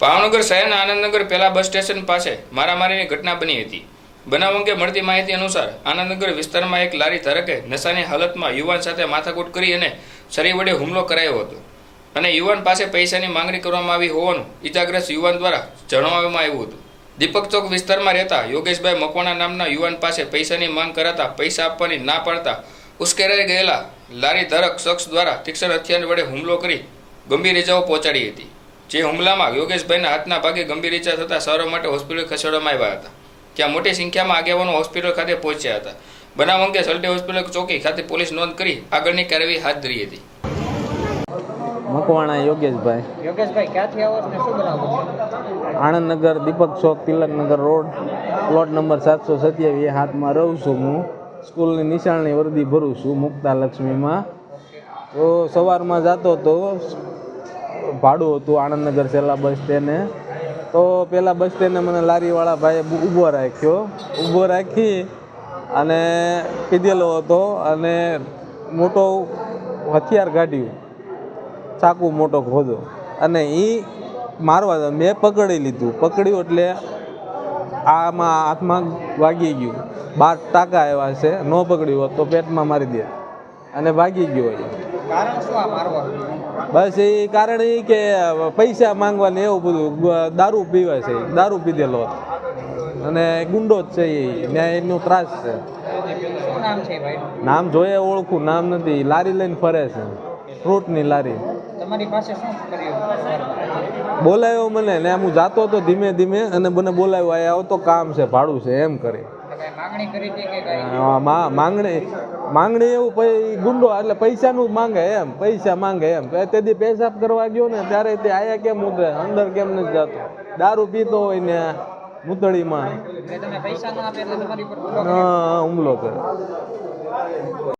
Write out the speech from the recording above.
ભાવનગર શહેરના આનંદનગર પહેલા bus station પાસે મારામારીની ઘટના બની હતી. બનાવ અંગે મળતી માહિતી અનુસાર આનંદનગર વિસ્તારમાં એક લારી ધારકે નશાની હાલતમાં યુવાન સાથે માથાકૂટ કરી અને છરી વડે હુમલો કરાયો હતો. અને યુવાન પાસે પૈસાની માંગણી કરવામાં આવી હોવાનું ઇજાગ્રસ્ત યુવાન દ્વારા જણાવવામાં આવ્યું હતું. દીપક ચોક વિસ્તારમાં રહેતા યોગેશભાઈ મકવાણા નામના યુવાન પાસે પૈસાની માંગ કરાતા પૈસા આપવાની ના પાડતા ઉશ્કેરાઈ ગયેલા લારી ધારક શખ્સ દ્વારા તીક્ષણ હથિયાર વડે હુમલો કરી ગંભીર ઇજાઓ પહોંચાડી હતી. જે હુમલામાં યોગેશભાઈના હાથના ભાગે ગંભીર ઈજા થતાં સારવાર માટે હોસ્પિટલ ખસેડવામાં આવ્યા હતા. ત્યાં મોટી સંખ્યામાં આગેવાનો હોસ્પિટલ ખાતે પહોંચ્યા હતા. બનાવ અંગે સલટે હોસ્પિટલ ચોકી ખાતે પોલીસ નોંધ કરી આગળની કાર્યવાહી હાથ ધરી હતી. મકવાણા યોગેશભાઈ. યોગેશભાઈ ક્યાંથી આવો છો ને શું બનાવો આણંદનગર દીપક ચોક તિલકનગર રોડ. પ્લોટ નંબર સાતસો સત્યાવીસ હાથમાં રહું છું હું. સ્કૂલની નિશાળની વર્દી ભરું છું મુક્તા લક્ષ્મીમાં તો સવારમાં જતો તો ભાડું હતું આણંદનગર છેલ્લા બસ સ્ટેન્ડે તો પહેલાં બસ સ્ટેન્ડે મને લારીવાળા ભાઈએ ઊભો રાખ્યો. ઊભો રાખી અને પીધેલો હતો અને મોટો હથિયાર કાઢ્યું ચાકુ મોટો ખોદો અને એ મારવા મેં પકડી લીધું. પકડ્યું એટલે આમાં હાથમાં વાગી ગયું. બાર ટાંકા આવ્યા છે. ન પકડ્યું હોત તો પેટમાં મારી દે. અને ભાગી ગયો એ. કારણ શું આ મારવા? બસ એ કારણ એ કે પૈસા માંગવાને એવું બધું દારૂ પીવે છે દારૂ પીધેલો. અને ગુંડો જ છે એ ને એનો ત્રાસ છે. નામ જોઈએ ઓળખું નામ નથી લારી લઈને ફરે છે ફ્રૂટની લારી. તમારી પાસે શું કર્યું? બોલાયો મને ને હું જાતો હતો ધીમે ધીમે અને મને બોલાવ્યો આ આવતો કામ છે ભાડું છે એમ કરી. માંગણી માંગણી એવું પછી ગુંડો એટલે પૈસાનું નું માંગે એમ પૈસા માંગે એમ. તેથી પેશાબ કરવા ગયો ને ત્યારે તે આયા કેમ ઉતરે અંદર કેમ નથી જતો? દારૂ પીતો હોય ને મૂતળીમાં. પૈસા હુમલો કરે.